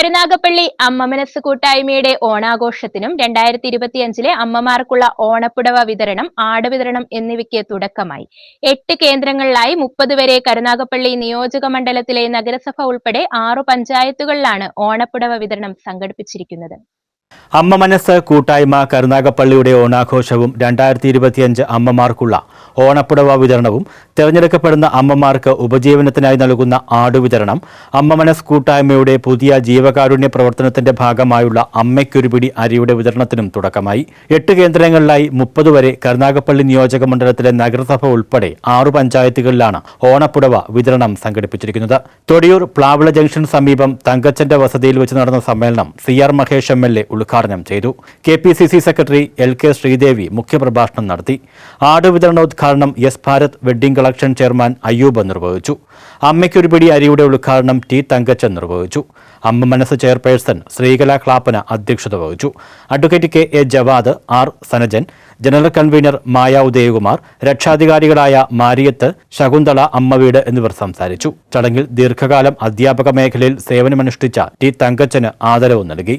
കരുനാഗപ്പള്ളി അമ്മ മനസ്സ് കൂട്ടായ്മയുടെ ഓണാഘോഷത്തിനും രണ്ടായിരത്തി ഇരുപത്തിയഞ്ചിലെ അമ്മമാർക്കുള്ള ഓണപ്പുടവ വിതരണം ആട് വിതരണം എന്നിവയ്ക്ക് തുടക്കമായി. എട്ട് കേന്ദ്രങ്ങളിലായി മുപ്പത് വരെ കരുനാഗപ്പള്ളി നിയോജക മണ്ഡലത്തിലെ നഗരസഭ ഉൾപ്പെടെ ആറു പഞ്ചായത്തുകളിലാണ് ഓണപ്പുടവ വിതരണം സംഘടിപ്പിച്ചിരിക്കുന്നത്. അമ്മ മനസ്സ് കൂട്ടായ്മ കരുനാഗപ്പള്ളിയുടെ ഓണാഘോഷവും രണ്ടായിരത്തി ഇരുപത്തിയഞ്ച് അമ്മമാർക്കുള്ള ഓണപ്പുടവ വിതരണവും തിരഞ്ഞെടുക്കപ്പെടുന്ന അമ്മമാർക്ക് ഉപജീവനത്തിനായി നൽകുന്ന ആടുവിതരണം അമ്മ മനസ് കൂട്ടായ്മയുടെ പുതിയ ജീവകാരുണ്യ പ്രവർത്തനത്തിന്റെ ഭാഗമായുള്ള അമ്മയ്ക്കൊരുപിടി അരിയുടെ വിതരണത്തിനും തുടക്കമായി. എട്ട് കേന്ദ്രങ്ങളിലായി മുപ്പത് വരെ കരുനാഗപ്പള്ളി നിയോജക മണ്ഡലത്തിലെ നഗരസഭ ഉൾപ്പെടെ ആറു പഞ്ചായത്തുകളിലാണ് ഓണപ്പുടവ വിതരണം സംഘടിപ്പിച്ചിരിക്കുന്നത്. തൊടിയൂർ പ്ലാവിള ജംഗ്ഷൻ സമീപം തങ്കച്ചന്റെ വസതിയിൽ വെച്ച് നടന്ന സമ്മേളനം C R Mahesh M L A ഉദ്ഘാടനം ചെയ്തു. K P C C secretary L K Sreedevi മുഖ്യപ്രഭാഷണം നടത്തി. ആട് yes Bharat wedding collection chairman Ayyub നിർവഹിച്ചു. അമ്മയ്ക്കൊരു പിടി അരിയുടെ ഉദ്ഘാടനം ടി തങ്കച്ചൻ നിർവഹിച്ചു. അമ്മ മനസ്സ് ചെയർപേഴ്സൺ ശ്രീകല ക്ലാപ്പന അധ്യക്ഷത വഹിച്ചു. Advocate K A Jawad R Sanajan general convener Maya Udayakumar രക്ഷാധികാരികളായ Mariyath Shakuntala അമ്മവീട് എന്നിവർ സംസാരിച്ചു. ചടങ്ങിൽ ദീർഘകാലം അധ്യാപക മേഖലയിൽ സേവനമനുഷ്ഠിച്ച ടി തങ്കച്ചന് ആദരവ് നൽകി.